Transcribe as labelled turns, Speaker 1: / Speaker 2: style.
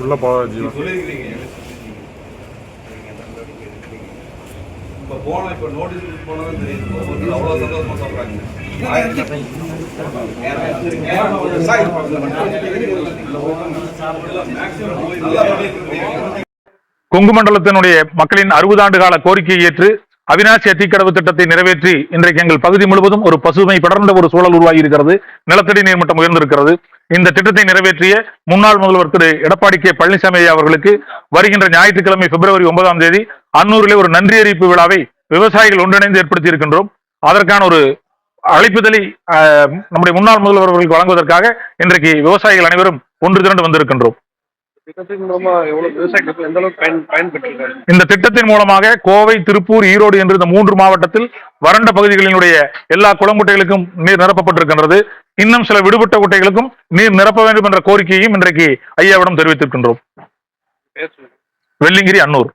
Speaker 1: உள்ள போவா ஜீவன்.
Speaker 2: இப்ப போன இப்ப நோட்டீஸ் போனதும் தெரியுது அவ்வளவு சந்தோஷமா சொல்றாங்க
Speaker 1: கொங்கு மண்டலத்தினுடைய மக்களின் அறுபது ஆண்டு கால கோரிக்கையை ஏற்று அவினாசி அத்திக்கடவு திட்டத்தை நிறைவேற்றி இன்றைக்கு எங்கள் பகுதி முழுவதும் ஒரு பசுமை படர்ந்த ஒரு சூழல் உருவாகி இருக்கிறது நிலத்தடி நீர்மட்டம் உயர்ந்திருக்கிறது. இந்த திட்டத்தை நிறைவேற்றிய முன்னாள் முதல்வர் திரு எடப்பாடி கே பழனிசாமி அவர்களுக்கு வருகின்ற ஞாயிற்றுக்கிழமை பிப்ரவரி ஒன்பதாம் தேதி அன்னூரிலே ஒரு நன்றி அறிவிப்பு விழாவை விவசாயிகள் ஒன்றிணைந்து ஏற்படுத்தி இருக்கின்றோம் அதற்கான ஒரு அழைப்புதலை நம்முடைய முன்னாள் முதல்வர் அவர்களுக்கு வழங்குவதற்காக இன்றைக்கு விவசாயிகள் அனைவரும் ஒன்று திரண்டு வந்திருக்கின்றோம். இந்த திட்டத்தின் மூலமாக கோவை திருப்பூர் ஈரோடு என்று இந்த மூன்று மாவட்டத்தில் வறண்ட பகுதிகளினுடைய எல்லா குளங்குட்டைகளுக்கும் நீர் நிரப்பப்பட்டிருக்கின்றது. இன்னும் சில விடுபட்ட குட்டைகளுக்கும் நீர் நிரப்ப வேண்டும் என்ற கோரிக்கையையும் இன்றைக்கு ஐயாவிடம் தெரிவித்திருக்கின்றோம். வெள்ளிங்கிரி அன்னூர்.